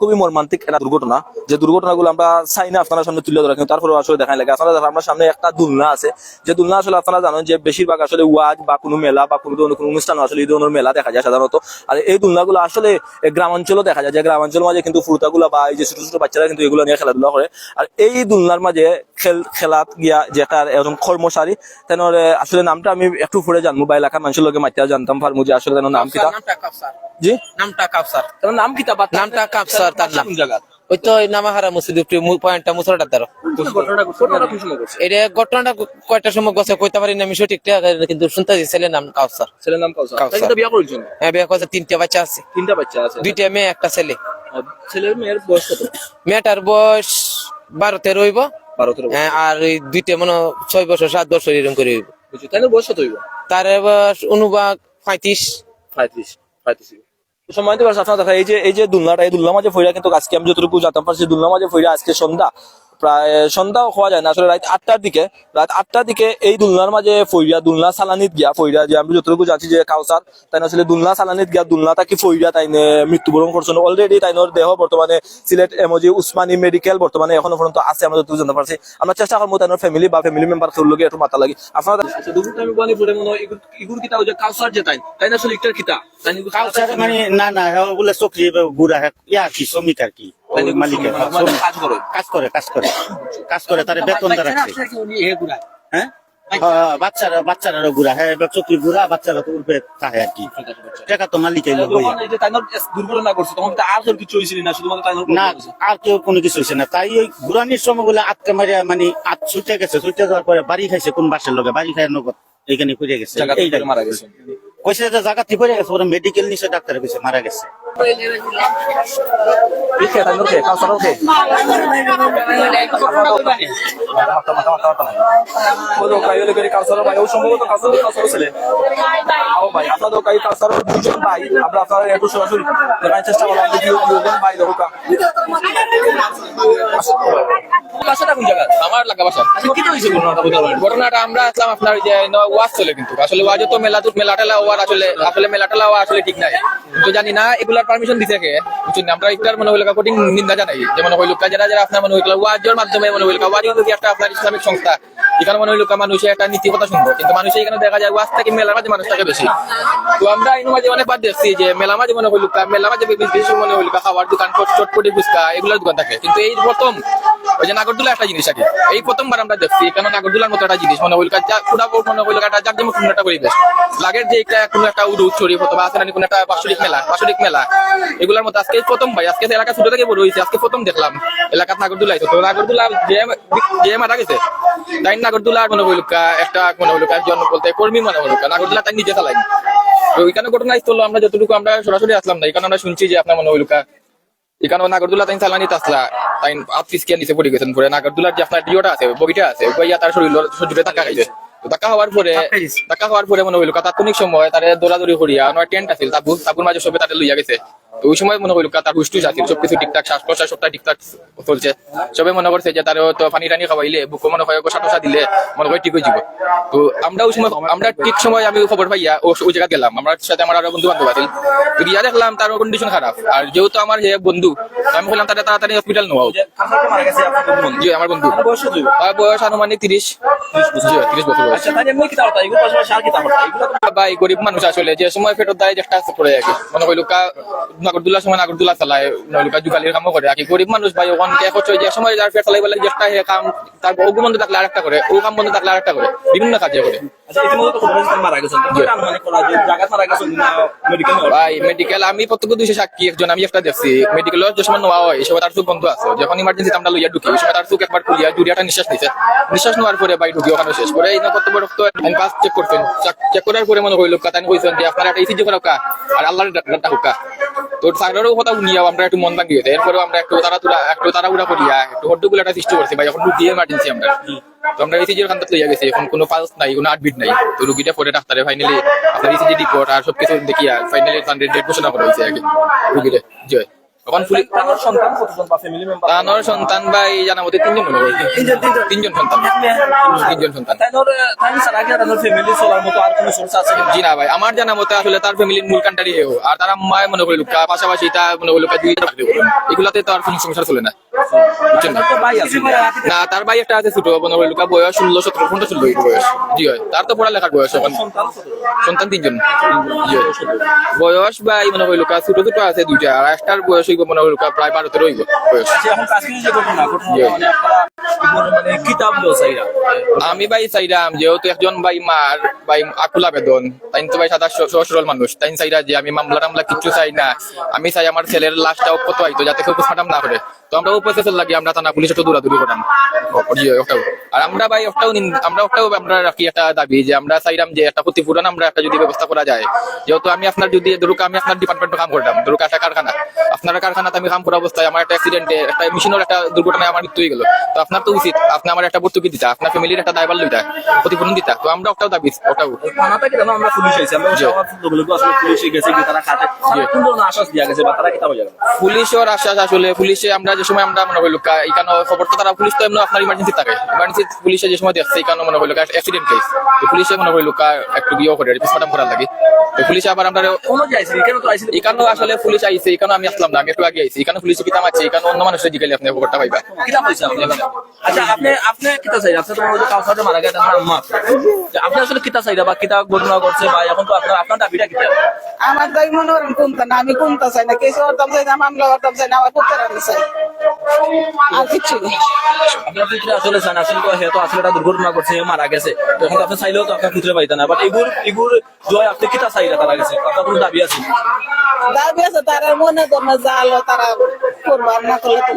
খুবই মর্মান্তিক একটা দুর্ঘটনা। যে দুর্ঘটনাগুলো আমরা চাই না আপনার সামনে তুলে ধরা তারপরে আসলে দেখাই লাগে আপনারা আমার সামনে একটা দুলনা আছে। যে দুলনা আসলে আপনারা জানেন যে বেশিরভাগ আসলে ওয়াজ বা কোনো মেলা বা কোনো ধরনের কোনো অনুষ্ঠান আসলে এই ধরনের মেলা দেখা যায় সাধারণত। আর এই দুলনাগুলো আসলে গ্রামাঞ্চলও দেখা যায়। যে গ্রামাঞ্চল মাঝে কিন্তু ফুরতাগুলো বা এই যে ছোট ছোট বাচ্চারা কিন্তু এগুলো নিয়ে খেলাধুলা করে। আর এই দুলনার মাঝে খেল খেলাত গিয়া যে একটা এরকম কর্মচারী তেনর আসলে নামটা আমি একটু পরে জানব বা এলাকার মানুষের লোকে মাতিয়া জানতাম পারব যে আসলে নাম কিতা জি? নামটা কাপসার নাম কিতা নামটা কাপসার তার নাম। জায়গা ওই তো নামাহারা মসজিদ পয়েন্টটা তার এটা ঘটনাটা কয়টার সময় গছে কইতে পারি না আমি সঠিক কিন্তু শুনতে ছেলের নাম কাউসার ছেলের নাম কাউসার বিয়া করেছেন হ্যাঁ বিয়ে করছে তিনটা বাচ্চা আছে। তিনটা বাচ্চা আছে। দুইটা মেয়ে একটা ছেলে। ছেলের মেয়ের বয়স কত? মেয়েটার বয়স বারো তেরো হইব। বারো তেরো হ্যাঁ, আর এই দুইটা মনে ছয় বছর সাত বছর এরকম করে বুঝছি তাই না বয়স হইব। তার এবার অনুবাদ পঁয়ত্রিশ। পঁয়ত্রিশ পঁয়ত্রিশ সময় তো আপনার দেখা এই যে এই যে দুলনাটা এই দুলনা মাঝে ফইরা কিন্তু আজকে আমি যতটুকু জানতাম পারছি দুলনা মাঝে ফইরা আজকে সন্ধ্যা প্রায় সন্ধ্যা হওয়া যায় না। আসলে রাত আটটার দিকে রাত আটটার দিকে এই দুলনার মাঝে ফইরা দুলনা সালানিত গিয়া ফইরা যে আমি যতটুকু জানছি যে কাউসার তাই না আসলে দুলনা সালানিত গিয়া দুলনা তাকে ফইরা তাই মৃত্যুবরণ করছেন অলরেডি তাইনোর দেহ বর্তমানে সিলেট এমজি উসমানী মেডিকেল বর্তমানে এখনও পর্যন্ত আছে আমরা যতটুকু জানতে পারছি। আমরা চেষ্টা করব তাইনোর ফ্যামিলি বা ফ্যামিলি মেম্বার কেউ লোকে একটু মাথা লাগে আপনারা দুপুর টাইমে বলে পড়ে মনে হয় ইগুর কিতা যে কাউসার যে তাই তাই না আসলে ইটার কিতা? মানে না না বলে চকরি গুড়া হ্যাঁ, ইয়া কি শ্রমিক আর কি? মালিকের কাজ করে। কাজ করে কাজ করে। কাজ করে তার বেতন রাখছে হ্যাঁ? হ্যাঁ, বাচ্চারা বাচ্চারা গুড়া। হ্যাঁ এবার চকরি গুড়া বাচ্চারা তো উঠবে তাহে আর কি। টাকা তো দুর্ঘটনা করছে তখন তো আর তোর কিছু হয়েছিল না শুধুমাত্র না আর কেউ কোনো কিছু হয়েছে না। তাই ওই ঘুরানির সময় বলে আটকে মারিয়া মানে আট ছুটে গেছে। ছুটে যাওয়ার পরে বাড়ি খাইছে কোন বাসের লোকে। বাড়ি খাই নগদ এইখানে পড়ে গেছে। মারা গেছে। কইছে যে জায়গা থেকে পড়ে গেছে ওরা মেডিকেল নিচে ডাক্তার কইছে মারা গেছে। বলো কাই হলে করে ভাই ও সম্ভবত ছেলে ও ভাই আপনাদের কাই দুজন ভাই আমরা আপনারা একটু সরাসরি দেখার চেষ্টা করলাম যে দুজন ভাই দেখো বাসাটা কোন জায়গা আমার লাগা বাসা কি হয়েছে ঘটনাটা আমরা আসলাম আপনার যে ওয়াজ চলে কিন্তু আসলে ওয়াজও তো মেলা তো মেলা টেলা ওয়ার আসলে আসলে মেলা টেলা আসলে ঠিক নাই তো জানি না এগুলার পারমিশন দিছে কে বুঝছেন না? আমরা একটার মনে হইল কঠিন নিন্দা জানাই। যে মনে হইল যারা যারা আপনার মনে হইল ওয়াজের মাধ্যমে মনে হইল ওয়াজ যদি একটা আপনার ইসলামিক সংস্থা, এখানে মনে হইল মানুষের একটা নীতি কথা শুনব। কিন্তু মানুষের এখানে দেখা যায় ওয়াজ থেকে মেলার মাঝে মানুষ থাকে বেশি। তো আমরা এই মাঝে অনেকবার দেখছি যে মেলা মাঝে মনে হইল মেলা মাঝে বেশি মনে হইল খাওয়ার দোকান চটপটি ফুচকা, এগুলোর দোকান থাকে। কিন্তু এই প্রথম ওই যে নাগরদোলা একটা জিনিস আছে। এই প্রথমবার আমরা দেখছি এখানে নাগরদোলার মতো একটা জিনিস, মনে হইল পুরা মনে হইল একটা যার যেমন কোনো একটা পরিবেশ। লাগের যে একটা কোনো একটা উড়ু ছড়ি অথবা আছে না কোনো একটা বাৎসরিক মেলা বাৎসরিক মেলা, এগুলোর মতো আজকে প্রথম ভাই, আজকে এলাকা ছোট থেকে বড় হয়েছে, আজকে প্রথম দেখলাম এলাকার নাগরদোলাই তো নাগরদোলা যে যে মারা গেছে, তাই নাগরদোলা মনে হইল একটা, মনে হইল একজন বলতে কর্মী মনে হইল নাগরদোলা তাই নিজে চালাই তো এখানে ঘটনা স্থল আমরা যতটুকু আমরা সরাসরি আসলাম না এখানে আমরা শুনছি যে আপনার মনে হইল এখানে নাগরদুলা তাই চালানি তাসলা তাই আপ কে নিচে পড়ে গেছেন পরে। নাগরদোলার যে আপনার ডিওটা আছে বগিটা আছে বইয়া তার শরীর শরীরে টাকা খাইছে। টাকা হওয়ার পরে টাকা হওয়ার পরে মনে হইল তাৎক্ষণিক সময় তারে দৌড়াদৌড়ি করিয়া নয় টেন্ট আছিল তাবু তাবুর মাঝে সবে তাদের লইয়া গেছে। ওই সময় মনে হইল তার হুস্টুস আছিল সবকিছু ঠিকঠাক শ্বাস প্রশ্বাস সবটা ঠিকঠাক চলছে। সবে মনে করছে যে তারও তো পানি টানি খাওয়াইলে বুক মনে হয় গোসা টোসা দিলে মনে হয় ঠিক হয়ে যাব তো আমরা ওই সময় আমরা ঠিক সময় আমি খবর পাইয়া ওই জায়গা গেলাম। আমার সাথে আমার আরও বন্ধু বান্ধব আছিল। গিয়া দেখলাম তার কন্ডিশন খারাপ। আর যেহেতু আমার যে বন্ধু আমি বললাম তারা তাড়াতাড়ি হসপিটাল নেওয়া জি আমার বন্ধু। বয়স আনুমানিক তিরিশ। তিরিশ বছর বয়স। আচ্ছা ভাই গরিব মানুষ আসলে যে সময় ফেরত দেয় একটা করে মনে করি লোকা নাগরদুল্লার সময় নাগরদুল্লা চালায় নলিকা যুগালির কামও করে। আর কি গরিব মানুষ ভাই ওখান যে সময় যার ফের চালাই বলে যেটা হে কাম তার ওগু বন্ধ থাকলে আরেকটা করে ও কাম বন্ধ থাকলে আরেকটা করে বিভিন্ন কাজে করে। আচ্ছা মেডিকেল ভাই মেডিকেল আমি প্রত্যেক দুইশো সাক্ষী একজন আমি একটা দেখছি। মেডিকেলের যে সময় নেওয়া হয় এই তার চোখ বন্ধ আছে। যখন ইমার্জেন্সি আমরা লইয়া ঢুকি ওই সময় তার চোখ একবার খুলিয়া জুড়িয়াটা নিঃশ্বাস নিছে। নিঃশ্বাস নেওয়ার পরে ভাই ঢুকি ওখানে শেষ করে। এই কত বড় পাস চেক করছেন চেক করার পরে মনে হইল কথা কইছেন যে আপনার একটা ইসিজি করা আর আল্লাহর ডাক্তার হুকা? তো সাইডেরও কথা শুনিয়া আমরা একটু মন ভাঙি হইতে এরপরেও আমরা একটু তারা তুলা একটু তাড়াহুড়া করিয়া একটু হড্ডগুলো একটা সৃষ্টি করছি, ভাই। এখন ঢুকি এমার্জেন্সি আমরা। তো আমরা ইসিজির খান্তাত লইয়া গেছি, এখন কোনো পালস নাই, কোনো আটবিট নাই। তো রুগীটা পরে ডাক্তারে ফাইনালি আপনার ইসিজি রিপোর্ট আর সবকিছু দেখিয়া ফাইনালি তাদের ডেট ঘোষণা করা হয়েছে আগে রুগীরে, জয়। তখন পুলিশ তানোর সন্তান কতজন বা ফ্যামিলি মেম্বার তানোর সন্তান ভাই জানা মতে তিনজন মনে হয়। তিনজন সন্তান। তিনজন সন্তান। তাইনোর তাই ছাড়া কি তানোর ফ্যামিলি চলার মতো আর কোনো সোর্স আছে? জি না ভাই আমার জানা মতে আসলে তার ফ্যামিলির মূল কান্টারি আর তারা মায় মনে করি লুকা পাশাপাশি তা মনে করি লুকা দুই এগুলাতে তো আর কোনো সংসার চলে না। না? তো ভাই আছে না তার ভাই একটা আছে ছোট মনে করি বয়স ষোলো সতেরো পনেরো ষোলো বয়স। জি হয়। তার তো পড়ালেখার বয়স এখন। সন্তান তিনজন। জি হয়। বয়স ভাই মনে করি লুকা ছোট ছোট আছে দুইটা। আর একটার বয়স হইব মনে করি লুকা প্রায় বারো তেরো হইব বয়স। যে এখন কাজকে যে ঘটনা ঘটনা জি। মানে আপনারা এগুলো মানে কিতাব ব্যবসায়ীরা আমি ভাই চাইরাম যেহেতু একজন ভাই মার ভাই আকুল আবেদন তাই তো ভাই সাদা সরল মানুষ। তাই চাইরা যে আমি মামলা টামলা কিচ্ছু চাই না। আমি চাই আমার ছেলের লাশটা অক্ষত হইতো যাতে কেউ পোস্টমার্টাম না করে। তো আমরা লাগি আমরা থানা পুলিশ একটু আর আমরা ভাই ওটাও নিন- আমরা ওটাও আমরা রাখি একটা দাবি যে আমরা চাইরাম যে একটা ক্ষতিপূরণ আমরা একটা যদি ব্যবস্থা করা যায়। যেহেতু আমি আপনার যদি ধরুক আমি আপনার ডিপার্টমেন্টে কাম করতাম ধরুক একটা কারখানা। আপনার কারখানাতে আমি কাম করা অবস্থায় আমার একটা অ্যাক্সিডেন্টে একটা মেশিনের একটা দুর্ঘটনায় আমার মৃত্যু হয়ে গেল। তো আপনার তো উচিত আপনি আমার একটা ভর্তুকি দিতা আপনার ফ্যামিলির একটা দায়বার লইতা ক্ষতিপূরণ দিতা। তো আমরা ওটাও দাবি ওটাও। থানা থেকে জানো আমরা পুলিশ হয়েছি আমরা গেছে তারা কাজে পুলিশের আশ্বাস আসলে পুলিশে আমরা যে সময় আমরা মনে হইল এখানে খবর তো তারা পুলিশ তো এমনি আপনার ইমার্জেন্সি থাকে। ইমার্জেন্সি পুলিশে যে সময় দেখছে এখানে মনে হইল অ্যাক্সিডেন্ট কেস তো পুলিশে মনে হইল একটু বিয়ে করে পোস্টমার্টম করার লাগে। তো পুলিশে আবার আমরা এখানে এখানেও আসলে পুলিশ আইছে এখানে আমি আসলাম না একটু আগে আইছি। এখানে পুলিশ কিতাম আছে এখানে অন্য মানুষের জিগাইলে আপনি খবরটা পাইবা। আচ্ছা আপনি আপনি কিতা চাই আপনি তোমার ওই মারা গেছে আম্মা। আপনি আসলে কিতা চাইরা বা কিতা ঘটনা করছে বা এখন তো আপনার আপনার দাবিটা কিতা আমার দাবি মনে করেন কোনটা? না আমি কোনটা চাই না? কেস করতাম চাই না মামলা করতাম চাই না আমার পুত্রের চাই। আর কিচ্ছু নেই। আপনার পুত্রে আসলে চান আসলে তো আসলে একটা দুর্ঘটনা করছে মারা গেছে। তো এখন আপনি চাইলেও তো আপনার পুত্রে পাইতেন না বাট এগুর এগুর জয় আপনি কিতা চাইরা তারা গেছে? আপনার কোনো দাবি আছে? দাবি আছে তারা মনে তো না জাল তারা করব না করলে তো।